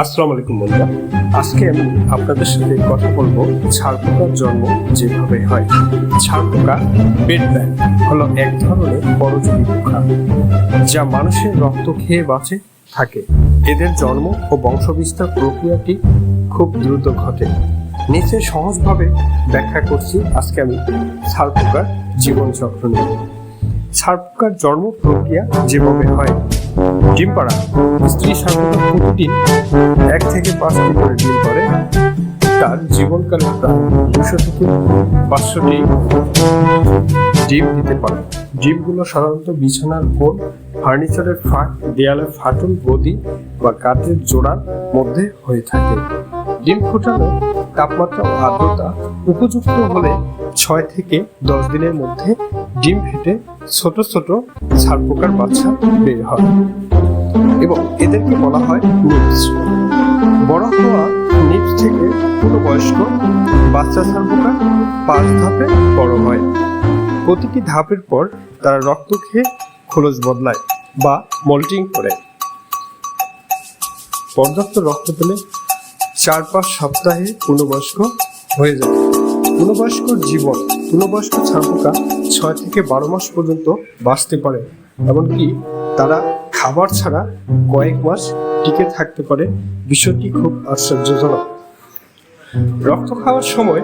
আসসালামু আলাইকুম বন্ধুরা। আজকে আমি আপনাদের সাথে কথা বলব ছাড় পোকার জন্ম যেভাবে হয়। ছাড় পোকা বেড ব্যাগ হলো এক ধরনের পরজীবী পোকা, যা মানুষের রক্ত খেয়ে বাঁচে, থাকে। এদের জন্ম ও বংশবিস্তার প্রক্রিয়াটি খুব দ্রুত ঘটে। নিচে সহজভাবে ব্যাখ্যা করছি আজকে আমি ছাড় পোকার জীবনচক্র নিয়ে। ছাড় পোকার জন্ম প্রক্রিয়া যেভাবে হয় ডিম পাড়া স্ত্রী সাধারণত প্রতিদিন এক থেকে পাঁচটি করে ডিম পারে তার জীবনকালে প্রায় দুশো থেকে পাঁচশোটি ডিম দিতে পারে। ডিমগুলো সাধারণত বিছানার উপর ফার্নিচারের ফাঁক দেয়ালের ফাটল, গদি বা কাঠের জোড়ার মধ্যে হয়ে থাকে। ডিম ফোটানো তাপমাত্রা ও আর্দ্রতা উপযুক্ত হলে ছয় থেকে দশ দিনের মধ্যে ডিম ফেটে ছোট ছোট ছারপোকার বাচ্চা বের হয় এবং এদেরকে বলা হয় নিপস। বড় হওয়া নিপস থেকে পূর্ণবয়স্ক বাচ্চা ছারপোকা পাঁচ ধাপে বড় হয়। প্রতিটি ধাপের পর তারা রক্ত খেয়ে খোলস বদলায় বা মল্টিং করে। পর্যাপ্ত রক্ত পেলে চার পাঁচ সপ্তাহে পূর্ণবয়স্ক হয়ে যায়। পূর্ণবয়স্ক জীবন, পূর্ণবয়স্ক ছাড়পোকা ছয় থেকে বারো মাস পর্যন্ত বাঁচতে পারে। এমনকি তারা খাবার ছাড়া কয়েক মাস টিকে থাকতে পারে। বিষয়টি খুব আশ্চর্যজনক। রক্ত খাওয়ার সময়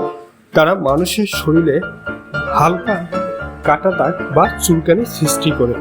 তারা মানুষের শরীরে হালকা কাটা দাগ বা চুলকানি সৃষ্টি করে।